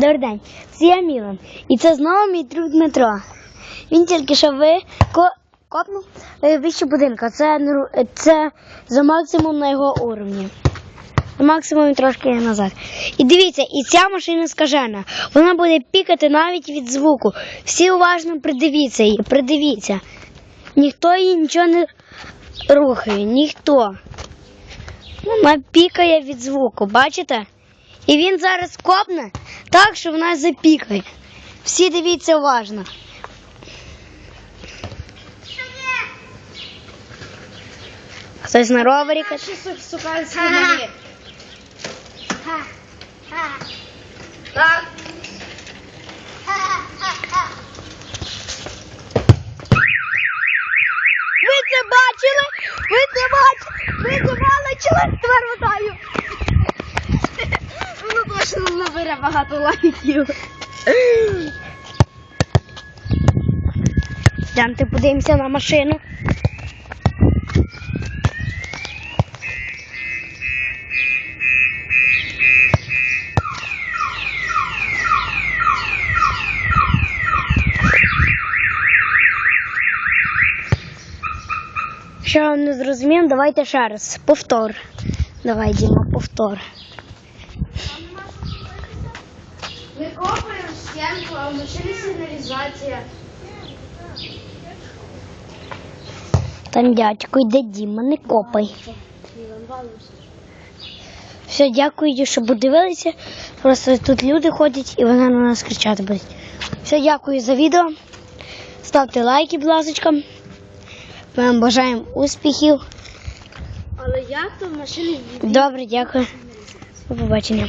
Добрий день, це я Мілан. І це знову мій друг Дмитро. Він тільки що ви ко... копнув е, вище будинка. Це, е, це за максимум на його уровні. За максимум трошки назад. І дивіться, і ця машина скажена. Вона буде пікати навіть від звуку. Всі уважно придивіться її, придивіться. Ніхто її нічого не рухає, ніхто. Вона пікає від звуку, бачите? І він зараз копне так, що вона запікає. Всі дивіться уважно. Хтось на ровері катає. Так. Ви це бачили? Ви це бачили? Ви це бачили? Тепер мотаю. Точно набере багато лайків. Йдемте подивимося на машину. Що я не зрозумів, давайте ще раз. Повтор. Давай, Діма, повтор. Ми копаємо стінку, а в машині сигналізація. Там дядько йде Діма, не копай. Все, дякую, що подивилися. Просто тут люди ходять і вони на нас кричати будуть. Все, дякую за відео. Ставте лайки, будь ласка. Ми вам бажаємо успіхів. Але як то в машині Добре, дякую. До побачення.